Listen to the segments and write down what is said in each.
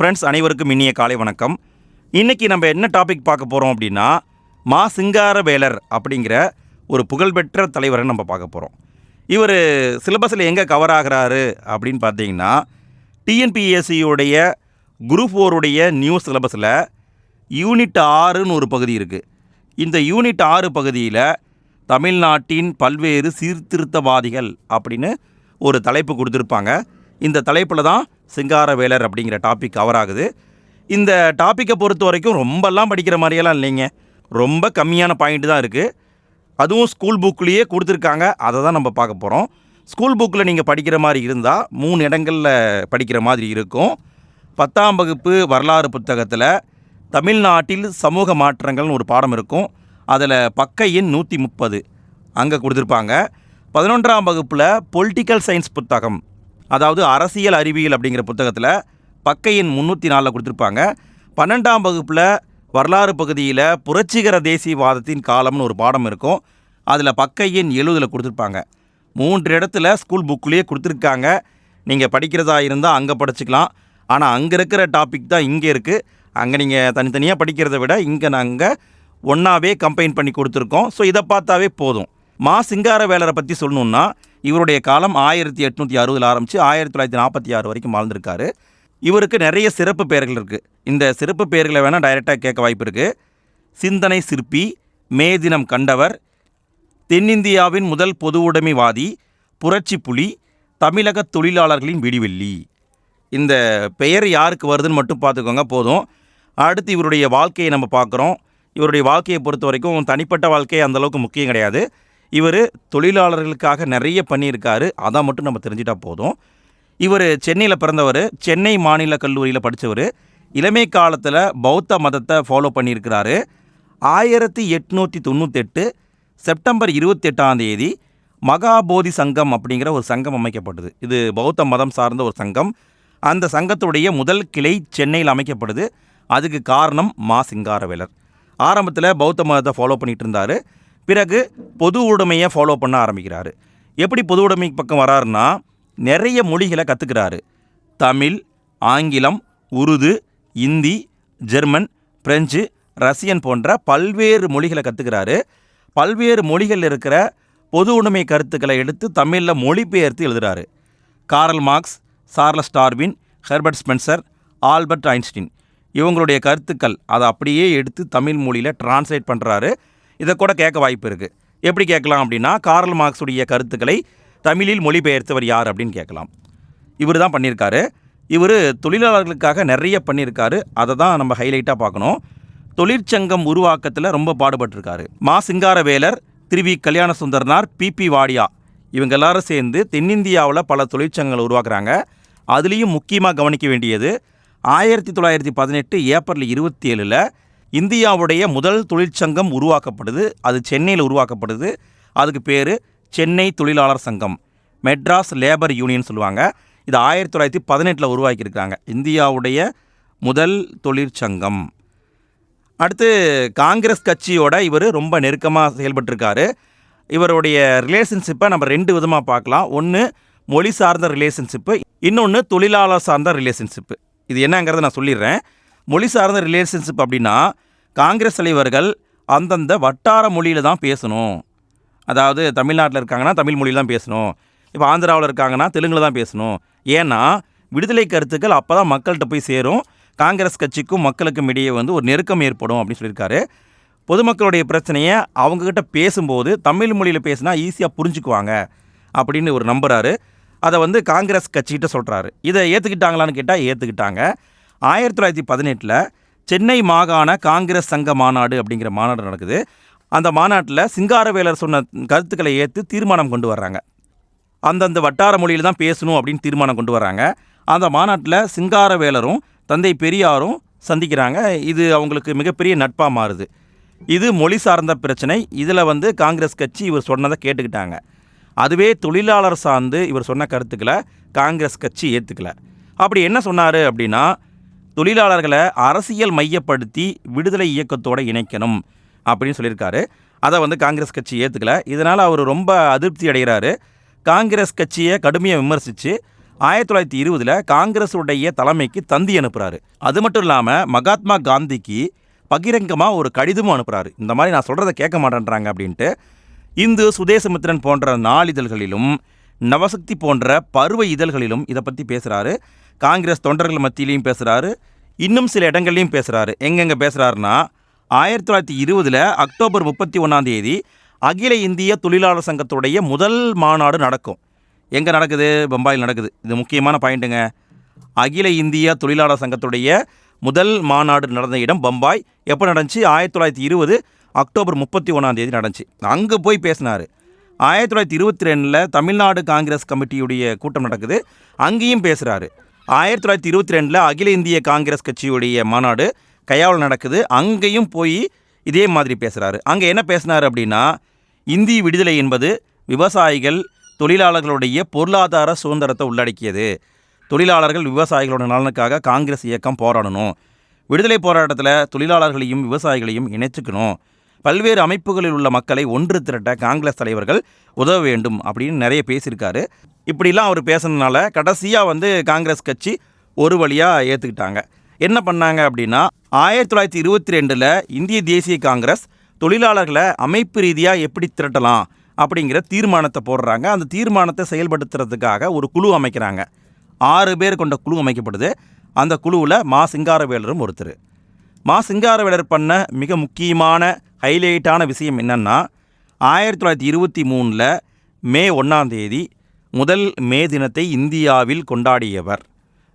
Friends அனைவருக்கும் இனிய காலை வணக்கம். இன்றைக்கி நம்ம என்ன டாபிக் பார்க்க போகிறோம் அப்படின்னா மா சிங்காரவேலர் அப்படிங்கிற ஒரு புகழ்பெற்ற தலைவரை நம்ம பார்க்க போகிறோம் இவர் சிலபஸில் எங்கே கவர் ஆகுறாரு அப்படின்னு பார்த்தீங்கன்னா டிஎன்பிஎஸ்சியுடைய குரூப் ஃபோருடைய நியூ சிலபஸில் யூனிட் ஆறுன்னு ஒரு பகுதி இருக்குது இந்த யூனிட் ஆறு பகுதியில் தமிழ்நாட்டின் பல்வேறு சீர்திருத்தவாதிகள் அப்படின்னு ஒரு தலைப்பு கொடுத்துருப்பாங்க. இந்த தலைப்பில் தான் சிங்காரவேலர் அப்படிங்கிற டாபிக் கவர் ஆகுது இந்த டாப்பிக்கை பொறுத்த வரைக்கும் ரொம்பலாம் படிக்கிற மாதிரியெல்லாம் இல்லைங்க. ரொம்ப கம்மியான பாயிண்ட் தான் இருக்குது அதுவும் ஸ்கூல் புக்லேயே கொடுத்துருக்காங்க. அதை தான் நம்ம பார்க்க போகிறோம் ஸ்கூல் புக்கில் நீங்கள் படிக்கிற மாதிரி இருந்தால் மூணு இடங்களில் படிக்கிற மாதிரி இருக்கும். பத்தாம் வகுப்பு வரலாறு புத்தகத்தில் தமிழ்நாட்டில் சமூக மாற்றங்கள்னு ஒரு பாடம் இருக்கும். அதில் பக்க எண் நூற்றி முப்பது அங்கே கொடுத்துருப்பாங்க. பதினொன்றாம் வகுப்பில் பொலிட்டிக்கல் சயின்ஸ் புத்தகம் அதாவது அரசியல் அறிவியல் அப்படிங்கிற புத்தகத்தில் பக்க எண் முந்நூற்றி நாலில் கொடுத்துருப்பாங்க. பன்னெண்டாம் வகுப்பில் வரலாறு பகுதியில் புரட்சிகர தேசியவாதத்தின் காலம்னு ஒரு பாடம் இருக்கும். அதில் பக்க எண் கொடுத்துருப்பாங்க. மூன்று இடத்துல ஸ்கூல் புக்லேயே கொடுத்துருக்காங்க. நீங்கள் படிக்கிறதா இருந்தால் அங்கே படிச்சுக்கலாம். ஆனால் அங்கே இருக்கிற டாபிக் தான் இங்கே இருக்குது அங்கே நீங்கள் தனித்தனியாக படிக்கிறத விட இங்கே நாங்கள் ஒன்றாவே கம்பைன் பண்ணி கொடுத்துருக்கோம். ஸோ இதை பார்த்தாவே போதும். மா சிங்கார வேலரை பற்றி சொல்லணுன்னா இவருடைய காலம் ஆயிரத்தி எட்நூற்றி அறுபதில் ஆரம்பித்து ஆயிரத்தி தொள்ளாயிரத்தி நாற்பத்தி ஆறு வரைக்கும் வாழ்ந்திருக்காரு. இவருக்கு நிறைய சிறப்பு பெயர்கள் இருக்குது இந்த சிறப்பு பெயர்களை வேணால் டைரெக்டாக கேட்க வாய்ப்பு இருக்குது சிந்தனை சிற்பி மே தினம் கண்டவர் தென்னிந்தியாவின் முதல் பொது உடைமைவாதி புரட்சி புலி தமிழக தொழிலாளர்களின் விடிவெள்ளி. இந்த பெயர் யாருக்கு வருதுன்னு மட்டும் பார்த்துக்கோங்க போதும். அடுத்து இவருடைய வாழ்க்கையை நம்ம பார்க்குறோம். இவருடைய வாழ்க்கையை பொறுத்த வரைக்கும் தனிப்பட்ட வாழ்க்கை அந்த அளவுக்கு முக்கியம் கிடையாது. இவர் தொழிலாளர்களுக்காக நிறைய பண்ணியிருக்காரு. அதை மட்டும் நம்ம தெரிஞ்சிட்டா போதும். இவர் சென்னையில் பிறந்தவர் சென்னை மாநில கல்லூரியில் படித்தவர் இளமை காலத்தில் பௌத்த மதத்தை ஃபாலோ பண்ணியிருக்கிறாரு. ஆயிரத்தி எட்நூற்றி தொண்ணூத்தெட்டு செப்டம்பர் இருபத்தெட்டாம் தேதி மகாபோதி சங்கம் அப்படிங்கிற ஒரு சங்கம் அமைக்கப்பட்டது. இது பௌத்த மதம் சார்ந்த ஒரு சங்கம். அந்த சங்கத்துடைய முதல் கிளை சென்னையில் அமைக்கப்படுது அதுக்கு காரணம் மா சிங்காரவேலர். ஆரம்பத்தில் பௌத்த மதத்தை ஃபாலோ பண்ணிகிட்டு இருந்தார். பிறகு பொது உடைமையை ஃபாலோ பண்ண ஆரம்பிக்கிறாரு. எப்படி பொது உடைமை பக்கம் வராருன்னா நிறைய மொழிகளை கற்றுக்கிறாரு தமிழ் ஆங்கிலம் Urdu Hindi German French Russian போன்ற பல்வேறு மொழிகளை கற்றுக்கிறாரு பல்வேறு மொழிகள் இருக்கிற பொது உடைமை கருத்துக்களை எடுத்து தமிழில் மொழிபெயர்த்து எழுதுறாரு. Karl Marx Charles Darwin Herbert Spencer Albert Einstein. இவங்களுடைய கருத்துக்கள் அதை அப்படியே எடுத்து தமிழ் மொழியில் டிரான்ஸ்லேட் பண்ணுறாரு இதை கூட கேட்க வாய்ப்பு இருக்குது எப்படி கேட்கலாம் அப்படின்னா காரல் மார்க்ஸுடைய கருத்துக்களை தமிழில் மொழிபெயர்த்தவர் யார் அப்படின்னு கேட்கலாம். இவர் தான் பண்ணியிருக்காரு. இவர் தொழிலாளர்களுக்காக நிறைய பண்ணியிருக்காரு. அதை தான் நம்ம ஹைலைட்டாக பார்க்கணும். தொழிற்சங்கம் உருவாக்கத்தில் ரொம்ப பாடுபட்டிருக்காரு. மா. சிங்காரவேலர் திருவி கல்யாண சுந்தரனார் பிபி வாடியா. இவங்க எல்லாரும் சேர்ந்து தென்னிந்தியாவில் பல தொழிற்சங்கங்களை உருவாக்குறாங்க. அதுலேயும் முக்கியமாக கவனிக்க வேண்டியது ஆயிரத்தி தொள்ளாயிரத்தி பதினெட்டு ஏப்ரல் இருபத்தி ஏழில் இந்தியாவுடைய முதல் தொழிற்சங்கம் உருவாக்கப்படுது. அது சென்னையில் உருவாக்கப்படுது. அதுக்கு பேர் சென்னை தொழிலாளர் சங்கம். மெட்ராஸ் லேபர் யூனியன் சொல்லுவாங்க. இது ஆயிரத்தி தொள்ளாயிரத்தி பதினெட்டில் உருவாக்கியிருக்காங்க இந்தியாவுடைய முதல் தொழிற்சங்கம். அடுத்து காங்கிரஸ் கட்சியோட இவர் ரொம்ப நெருக்கமாக செயல்பட்டிருக்காரு. இவருடைய ரிலேஷன்ஷிப்பை நம்ம ரெண்டு விதமாக பார்க்கலாம். ஒன்று மொழி சார்ந்த ரிலேஷன்ஷிப்பு இன்னொன்று தொழிலாளர் சார்ந்த ரிலேஷன்ஷிப்பு இது என்னங்கிறத நான் சொல்லிடுறேன். மொழி சார்ந்த ரிலேஷன்ஷிப் அப்படின்னா காங்கிரஸ் தலைவர்கள் அந்தந்த வட்டார மொழியில் தான் பேசணும். அதாவது தமிழ்நாட்டில் இருக்காங்கன்னா தமிழ் மொழியில் தான் பேசணும். இப்போ ஆந்திராவில் இருக்காங்கன்னா தெலுங்கில் தான் பேசணும். ஏன்னா விடுதலை கருத்துக்கள் அப்போ தான் மக்கள்கிட்ட போய் சேரும். காங்கிரஸ் கட்சிக்கும் மக்களுக்கும் இடையே வந்து ஒரு நெருக்கம் ஏற்படும் அப்படின்னு சொல்லியிருக்காரு. பொதுமக்களுடைய பிரச்சனையை அவங்கக்கிட்ட பேசும்போது தமிழ் மொழியில் பேசினா ஈஸியாக புரிஞ்சுக்குவாங்க அப்படின்னு ஒரு நம்புறாரு. அதை வந்து காங்கிரஸ் கட்சிகிட்ட சொல்கிறாரு இதை ஏற்றுக்கிட்டாங்களான்னு கேட்டால் ஏற்றுக்கிட்டாங்க ஆயிரத்தி தொள்ளாயிரத்தி பதினெட்டில் சென்னை மாகாண காங்கிரஸ் சங்க மாநாடு அப்படிங்கிற மாநாடு நடக்குது. அந்த மாநாட்டில் சிங்காரவேலர் சொன்ன கருத்துக்களை ஏற்று தீர்மானம் கொண்டு வர்றாங்க. அந்தந்த வட்டார மொழியில் தான் பேசணும் அப்படின்னு தீர்மானம் கொண்டு வராங்க அந்த மாநாட்டில் சிங்காரவேலரும் தந்தை பெரியாரும் சந்திக்கிறாங்க. இது அவங்களுக்கு மிகப்பெரிய நட்பாக மாறுது. இது மொழி சார்ந்த பிரச்சனை. இதில் வந்து காங்கிரஸ் கட்சி இவர் சொன்னதை கேட்டுக்கிட்டாங்க. அதுவே தொழிலாளர் சார்ந்து இவர் சொன்ன கருத்துக்களை காங்கிரஸ் கட்சி ஏற்றுக்கலை அப்படி என்ன சொன்னார் அப்படின்னா தொழிலாளர்களை அரசியல் மையப்படுத்தி விடுதலை இயக்கத்தோடு இணைக்கணும் அப்படின்னு சொல்லியிருக்காரு. அதை வந்து காங்கிரஸ் கட்சி ஏற்றுக்கல இதனால் அவர் ரொம்ப அதிருப்தி அடைகிறாரு. காங்கிரஸ் கட்சியை கடுமையாக விமர்சித்து ஆயிரத்தி தொள்ளாயிரத்தி இருபதில் காங்கிரஸுடைய தலைமைக்கு தந்தி அனுப்புகிறாரு அது மட்டும் இல்லாமல் மகாத்மா காந்திக்கு பகிரங்கமாக ஒரு கடிதமும் அனுப்புகிறாரு இந்த மாதிரி நான் சொல்கிறத கேட்க மாட்டேன்றாங்க அப்படின்ட்டு. இந்து சுதேசமித்திரன் போன்ற நாளிதழ்களிலும் நவசக்தி போன்ற பருவ இதழ்களிலும் இதை பற்றி பேசுகிறாரு காங்கிரஸ் தொண்டர்கள் மத்தியிலையும் பேசுகிறாரு இன்னும் சில இடங்கள்லையும் பேசுகிறாரு எங்கெங்கே பேசுகிறாருன்னா ஆயிரத்தி தொள்ளாயிரத்தி இருபதில் அக்டோபர் முப்பத்தி ஒன்றாம் தேதி அகில இந்திய தொழிலாளர் சங்கத்துடைய முதல் மாநாடு நடக்கும். எங்கே நடக்குது? பம்பாயில் நடக்குது. இது முக்கியமான பாயிண்ட்டுங்க. அகில இந்திய தொழிலாளர் சங்கத்துடைய முதல் மாநாடு நடந்த இடம் பம்பாய். எப்போ நடந்துச்சு? ஆயிரத்தி தொள்ளாயிரத்தி இருபது அக்டோபர் முப்பத்தி ஒன்றாம் தேதி நடந்துச்சு. அங்கே போய் பேசினார். ஆயிரத்தி தொள்ளாயிரத்தி இருபத்தி ரெண்டில் தமிழ்நாடு காங்கிரஸ் கமிட்டியுடைய கூட்டம் நடக்குது. அங்கேயும் பேசுகிறாரு ஆயிரத்தி தொள்ளாயிரத்தி இருபத்தி ரெண்டில் அகில இந்திய காங்கிரஸ் கட்சியுடைய மாநாடு கையாவில் நடக்குது. அங்கேயும் போய் இதே மாதிரி பேசுகிறாரு அங்கே என்ன பேசினார் அப்படின்னா இந்திய விடுதலை என்பது விவசாயிகள் தொழிலாளர்களுடைய பொருளாதார சுதந்திரத்தை உள்ளடக்கியது. தொழிலாளர்கள் விவசாயிகளோட நலனுக்காக காங்கிரஸ் இயக்கம் போராடணும். விடுதலை போராட்டத்தில் தொழிலாளர்களையும் விவசாயிகளையும் இணைச்சுக்கணும். பல்வேறு அமைப்புகளில் உள்ள மக்களை ஒன்று திரட்ட காங்கிரஸ் தலைவர்கள் உதவ வேண்டும் அப்படின்னு நிறைய பேசியிருக்காரு. இப்படிலாம் அவர் பேசுனதுனால கடைசியாக வந்து காங்கிரஸ் கட்சி ஒரு வழியாக ஏற்றுக்கிட்டாங்க என்ன பண்ணாங்க அப்படின்னா ஆயிரத்தி தொள்ளாயிரத்தி இருபத்தி ரெண்டில் இந்திய தேசிய காங்கிரஸ் தொழிலாளர்களை அமைப்பு ரீதியாக எப்படி திரட்டலாம் அப்படிங்கிற தீர்மானத்தை போடுறாங்க. அந்த தீர்மானத்தை செயல்படுத்துறதுக்காக ஒரு குழு அமைக்கிறாங்க. ஆறு பேர் கொண்ட குழு அமைக்கப்படுது. அந்த குழுவில் மா சிங்காரவேலரும் ஒருத்தர். மா சிங்காரவேலர் பண்ண மிக முக்கியமான ஹைலைட்டான விஷயம் என்னென்னா ஆயிரத்தி தொள்ளாயிரத்தி இருபத்தி மூணில் மே ஒன்றாம் தேதி முதல் மே தினத்தை இந்தியாவில் கொண்டாடியவர்.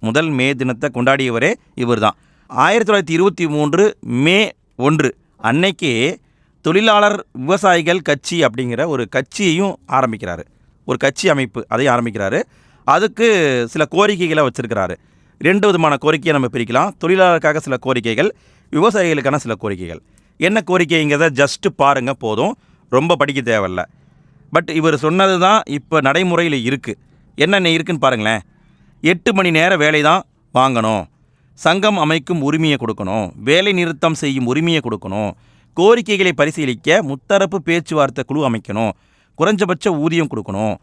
முதல் மே தினத்தை கொண்டாடியவரே இவர் தான் ஆயிரத்தி தொள்ளாயிரத்தி இருபத்தி மூன்று மே ஒன்று அன்னைக்கே தொழிலாளர் விவசாயிகள் கட்சி அப்படிங்கிற ஒரு கட்சியையும் ஆரம்பிக்கிறாரு. ஒரு கட்சி அமைப்பு அதையும் ஆரம்பிக்கிறாரு. அதுக்கு சில கோரிக்கைகளை வச்சுருக்கிறாரு. ரெண்டு விதமான கோரிக்கையை நம்ம பிரிக்கலாம். தொழிலாளருக்காக சில கோரிக்கைகள் விவசாயிகளுக்கான சில கோரிக்கைகள். என்ன கோரிக்கைங்கிறத ஜஸ்ட்டு பாருங்கள் போதும். ரொம்ப படிக்க தேவையில்ல. பட் இவர் சொன்னது தான் இப்போ நடைமுறையில் இருக்குது என்னென்ன இருக்குன்னு பாருங்களேன். எட்டு மணி நேர வேலை தான் வாங்கணும். சங்கம் அமைக்கும் உரிமையை கொடுக்கணும். வேலை நிறுத்தம் செய்யும் உரிமையை கொடுக்கணும். கோரிக்கைகளை பரிசீலிக்க முத்தரப்பு பேச்சுவார்த்தை குழு அமைக்கணும். குறைஞ்சபட்ச ஊதியம் கொடுக்கணும்.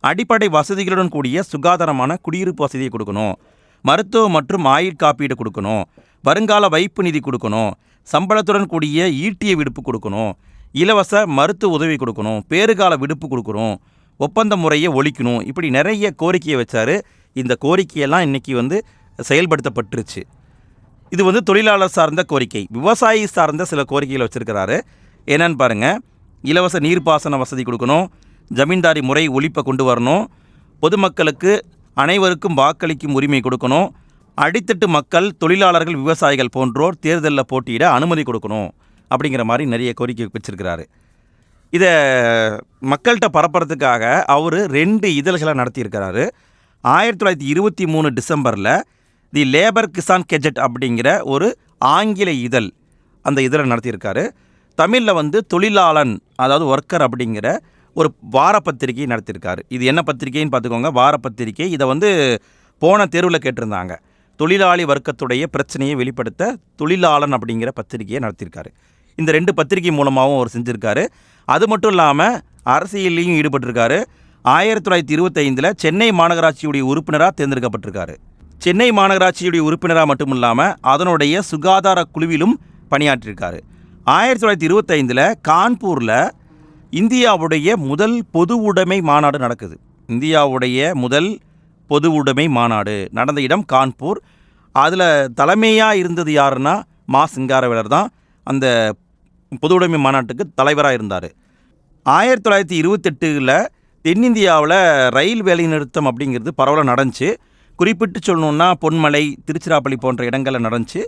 அடிப்படை வசதிகளுடன் கூடிய சுகாதாரமான குடியிருப்பு வசதியை கொடுக்கணும். மருத்துவ மற்றும் ஆயுள் காப்பீடு கொடுக்கணும். வருங்கால வைப்பு நிதி கொடுக்கணும். சம்பளத்துடன் கூடிய ஈட்டிய விடுப்பு கொடுக்கணும் இலவச மருத்துவ உதவி கொடுக்கணும் பேறுகால விடுப்பு கொடுக்கணும் ஒப்பந்த முறையை ஒழிக்கணும் இப்படி நிறைய கோரிக்கையை வச்சார். இந்த கோரிக்கையெல்லாம் இன்றைக்கி வந்து செயல்படுத்தப்பட்டுருச்சு. இது வந்து தொழிலாளர் சார்ந்த கோரிக்கை. விவசாயி சார்ந்த சில கோரிக்கைகளை வச்சுருக்கிறாரு. என்னன்னு பாருங்கள் இலவச நீர்ப்பாசன வசதி கொடுக்கணும் ஜமீன்தாரி முறை ஒழிப்பை கொண்டு வரணும் பொதுமக்களுக்கு அனைவருக்கும் வாக்களிக்கும் உரிமை கொடுக்கணும் அடித்தட்டு மக்கள் தொழிலாளர்கள் விவசாயிகள் போன்றோர் தேர்தலில் போட்டியிட அனுமதி கொடுக்கணும் அப்படிங்கிற மாதிரி நிறைய கோரிக்கை வச்சிருக்கிறாரு. இதை மக்கள்கிட்ட பரப்புறதுக்காக அவர் ரெண்டு இதழ்களை நடத்தியிருக்கிறாரு. ஆயிரத்தி தொள்ளாயிரத்தி இருபத்தி மூணு டிசம்பரில் தி லேபர் கிசான் கெஜெட் அப்படிங்கிற ஒரு ஆங்கில இதழ் அந்த இதழை நடத்தியிருக்காரு. தமிழில் வந்து தொழிலாளன் அதாவது ஒர்க்கர் அப்படிங்கிற ஒரு வார பத்திரிகை நடத்தியிருக்காரு. இது என்ன பத்திரிகைன்னு பார்த்துக்கோங்க. வார பத்திரிகை இதை வந்து போன தேர்வில் கேட்டிருந்தாங்க. தொழிலாளி வர்க்கத்துடைய பிரச்சனையை வெளிப்படுத்த தொழிலாளன் அப்படிங்கிற பத்திரிகையை நடத்தியிருக்காரு. இந்த ரெண்டு பத்திரிகை மூலமாகவும் அவர் செஞ்சுருக்காரு. அது மட்டும் இல்லாமல் அரசியல்லையும் ஈடுபட்டிருக்காரு. ஆயிரத்தி தொள்ளாயிரத்தி இருபத்தைந்தில் சென்னை மாநகராட்சியுடைய உறுப்பினராக தேர்ந்தெடுக்கப்பட்டிருக்காரு. சென்னை மாநகராட்சியுடைய உறுப்பினராக மட்டும் இல்லாமல் அதனுடைய சுகாதார குழுவிலும் பணியாற்றியிருக்காரு. ஆயிரத்தி தொள்ளாயிரத்தி இருபத்தைந்தில் கான்பூரில் இந்தியாவுடைய முதல் பொது உடைமை மாநாடு நடக்குது. இந்தியாவுடைய முதல் பொது உடைமை மாநாடு. நடந்த இடம் கான்பூர். அதில் தலைமையாக இருந்தது யாருன்னா மா சிங்காரவேலர் தான். அந்த பொது உடைமை மாநாட்டுக்கு தலைவராக இருந்தார். ஆயிரத்தி தொள்ளாயிரத்தி இருபத்தெட்டில் தென்னிந்தியாவில் ரயில் வேலை நிறுத்தம் அப்படிங்கிறது பரவலாக நடந்துச்சு. குறிப்பிட்டு சொல்லணுன்னா பொன்மலை திருச்சிராப்பள்ளி போன்ற இடங்களில் நடந்துச்சு.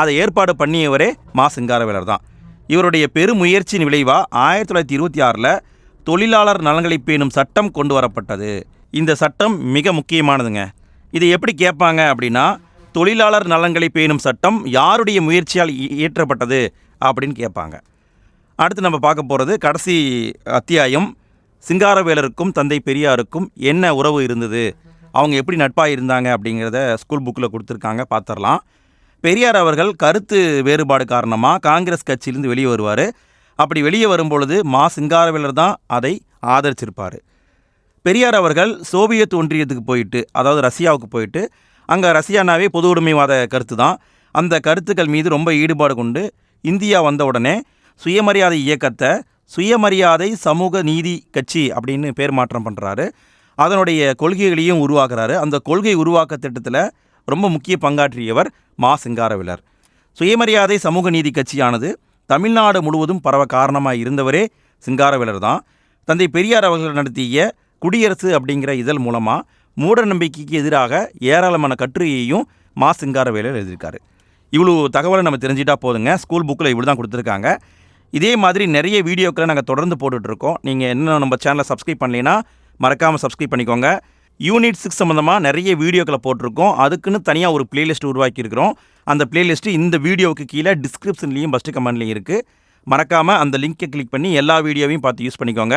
அதை ஏற்பாடு பண்ணியவரே மா சிங்காரவேலர் தான். இவருடைய பெருமுயற்சியின் விளைவாக ஆயிரத்தி தொள்ளாயிரத்தி இருபத்தி ஆறில் தொழிலாளர் நலன்களை பேணும் சட்டம் கொண்டு வரப்பட்டது. இந்த சட்டம் மிக முக்கியமானதுங்க. இதை எப்படி கேட்பாங்க அப்படின்னா தொழிலாளர் நலன்களை பேணும் சட்டம் யாருடைய முயற்சியால் இ- இயற்றப்பட்டது அப்படின்னு கேட்பாங்க. அடுத்து நம்ம பார்க்க போகிறது கடைசி அத்தியாயம். சிங்காரவேலருக்கும் தந்தை பெரியாருக்கும் என்ன உறவு இருந்தது? அவங்க எப்படி நட்பாக இருந்தாங்க அப்படிங்கிறத ஸ்கூல் புக்கில் கொடுத்துருக்காங்க. பார்த்துடலாம். பெரியார் அவர்கள் கருத்து வேறுபாடு காரணமாக காங்கிரஸ் கட்சியிலிருந்து வெளியே வருவார். அப்படி வெளியே வரும்பொழுது மா சிங்காரவேலர் தான் அதை ஆதரிச்சிருப்பார். பெரியார் அவர்கள் சோவியத் ஒன்றியத்துக்கு போயிட்டு அதாவது ரஷ்யாவுக்கு போயிட்டு அங்கே ரஷ்யானாவே பொது உடைமைவாத கருத்து தான். அந்த கருத்துக்கள் மீது ரொம்ப ஈடுபாடு கொண்டு இந்தியா வந்த உடனே சுயமரியாதை இயக்கத்தை சுயமரியாதை சமூக நீதி கட்சி அப்படின்னு பேர் மாற்றம் பண்ணுறாரு அதனுடைய கொள்கைகளையும் உருவாக்குறாரு. அந்த கொள்கை உருவாக்க திட்டத்தில் ரொம்ப முக்கிய பங்காற்றியவர் மா சிங்காரவிலர் சுயமரியாதை சமூக நீதி கட்சியானது தமிழ்நாடு முழுவதும் பரவ காரணமாக இருந்தவரே சிங்காரவேலர் தான். தந்தை பெரியார் அவர்கள் நடத்திய குடியரசு அப்படிங்கிற இதழ் மூலமாக மூட நம்பிக்கைக்கு எதிராக ஏராளமான கட்டுரையையும் மா சிங்காரவேலர் எழுதியிருக்காரு. இவ்வளோ தகவலை நம்ம தெரிஞ்சிட்டா போதுங்க. ஸ்கூல் புக்கில் இப்படி தான் கொடுத்துருக்காங்க. இதே மாதிரி நிறைய வீடியோக்களை நாங்கள் தொடர்ந்து போட்டுட்ருக்கோம். நீங்கள் என்ன நம்ம சேனலை சப்ஸ்கிரைப் பண்ணலைன்னா மறக்காமல் சப்ஸ்கிரைப் பண்ணிக்கோங்க. யூனிட் சிக்ஸ் சம்மந்தமாக நிறைய வீடியோக்களை போட்டிருக்கோம். அதுக்குன்னு தனியாக ஒரு பிளேலிஸ்ட் உருவாக்கியிருக்கிறோம். அந்த பிளேலிஸ்ட்டு இந்த வீடியோவுக்கு கீழே டிஸ்கிரிப்ஷன்லேயும் ஃபஸ்ட்டு கமெண்ட்லேயும் இருக்குது மறக்காமல் அந்த லிங்க்கை கிளிக் பண்ணி எல்லா வீடியோவையும் பார்த்து யூஸ் பண்ணிக்கோங்க.